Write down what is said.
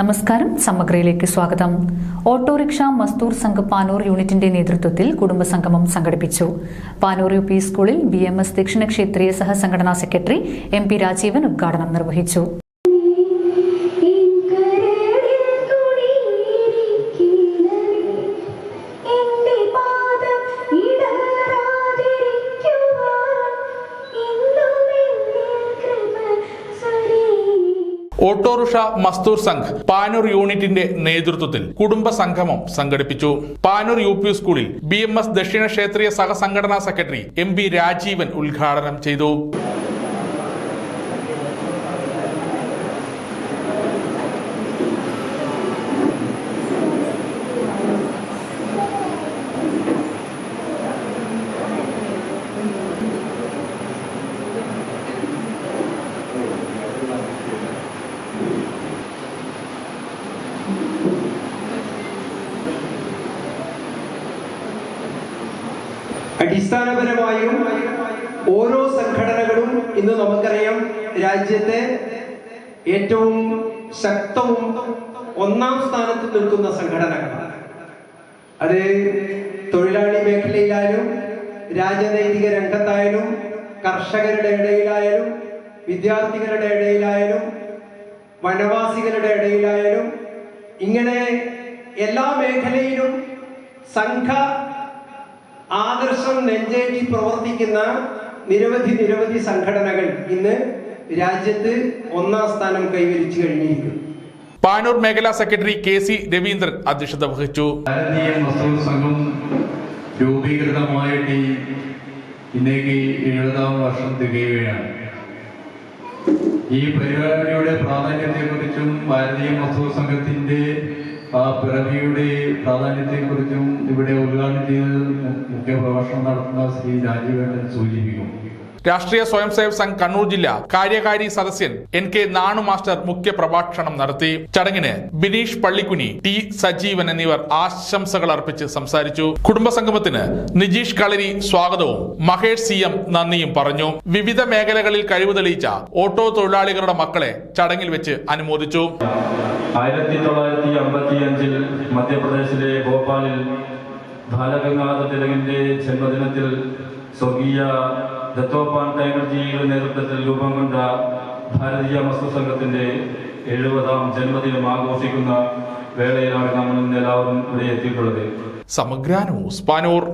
നമസ്കാരം. സമഗ്രയിലേക്ക് സ്വാഗതം. ഓട്ടോറിക്ഷ മസ്തൂർ സംഘ് പാനൂർ യൂണിറ്റിന്റെ നേതൃത്വത്തിൽ കുടുംബസംഗമം സംഘടിപ്പിച്ചു. പാനൂർ യു പി സ്കൂളിൽ ബി എം എസ് ദക്ഷിണ ക്ഷേത്രീയ സഹസംഘടനാ സെക്രട്ടറി എം പി രാജീവൻ ഉദ്ഘാടനം നിർവഹിച്ചു. ഓട്ടോറിക്ഷ മസ്തൂർ സംഘ് പാനൂർ യൂണിറ്റിന്റെ നേതൃത്വത്തിൽ കുടുംബ സംഗമം സംഘടിപ്പിച്ചു. പാനൂർ യു പി സ്കൂളിൽ ബി എം എസ് ദക്ഷിണ ക്ഷേത്രീയ സഹസംഘടനാ സെക്രട്ടറി എം പി രാജീവൻ ഉദ്ഘാടനം ചെയ്തു. അടിസ്ഥാനപരമായും ഓരോ സംഘടനകളും ഇന്ന് നമുക്കറിയാം രാജ്യത്തെ ഏറ്റവും ശക്തവും ഒന്നാം സ്ഥാനത്ത് നിൽക്കുന്ന സംഘടനകളാണ്. അത് തൊഴിലാളി മേഖലയിലായാലും രാജനൈതിക രംഗത്തായാലും കർഷകരുടെ ഇടയിലായാലും വിദ്യാർത്ഥികളുടെ ഇടയിലായാലും വനവാസികളുടെ ഇടയിലായാലും ഇങ്ങനെ എല്ലാ മേഖലയിലും സംഘ ആദർശം നെഞ്ചേറ്റി പ്രവർത്തിക്കുന്ന നിരവധി നിരവധി സംഘടനകൾ ഇന്ന് രാജ്യത്ത് ഒന്നാം സ്ഥാനം കൈവരിച്ചു കഴിഞ്ഞിരിക്കുന്നു. പാനൂർ മേഖലാ സെക്രട്ടറി കെ സി രവീന്ദ്രൻ അധ്യക്ഷത വഹിച്ചു. ഭാരതീയ മസൂർ സംഘം രൂപീകൃതമായിട്ട് ഇന്നേക്ക് എഴുപതാം വർഷം തികയുകയാണ്. ഈ പരിപാടിയുടെ പ്രാധാന്യത്തെക്കുറിച്ചും ഭാരതീയ മസൂർ സംഘത്തിന്റെ ആ പിറവിയുടെ പ്രാധാന്യത്തെക്കുറിച്ചും ഇവിടെ ഉദ്ഘാടനം ചെയ്ത് മുഖ്യ പ്രഭാഷണം നടത്തുന്ന ശ്രീ രാജീവേട്ടൻ സൂചിപ്പിക്കും. രാഷ്ട്രീയ സ്വയം സേവ സംഘ് കണ്ണൂർ ജില്ല കാര്യകാരി സദസ്യൻ എൻ കെ നാണു മാസ്റ്റർ മുഖ്യ പ്രഭാഷണം നടത്തി. ചടങ്ങിന് ബിനീഷ് പള്ളിക്കുനി ടി സജീവൻ എന്നിവർ ആശംസകൾ അർപ്പിച്ച് സംസാരിച്ചു. കുടുംബസംഗമത്തിന് നിജീഷ് കളരി സ്വാഗതവും മഹേഷ് സി എം നന്ദിയും പറഞ്ഞു. വിവിധ മേഖലകളിൽ കഴിവ് തെളിയിച്ച ഓട്ടോ തൊഴിലാളികളുടെ മക്കളെ ചടങ്ങിൽ വെച്ച് അനുമോദിച്ചു. ആയിരത്തി തൊള്ളായിരത്തി അമ്പത്തി അഞ്ചിൽ മധ്യപ്രദേശിലെ ഭോപ്പാലിൽ ബാലഗംഗാധര തിലകിന്റെ ജന്മദിനത്തിൽ സ്വർഗീയ ദത്തോപാൻ ടൈഗർജിയുടെ നേതൃത്വത്തിൽ രൂപം കൊണ്ട ഭാരതീയ മസ്തു സംഘത്തിന്റെ എഴുപതാം ജന്മദിനം ആഘോഷിക്കുന്ന വേളയിലാണ് നമ്മൾ ഇന്ന് എല്ലാവരും ഇവിടെ എത്തിയിട്ടുള്ളത്. സമഗ്ര ന്യൂസ് പാനൂർ.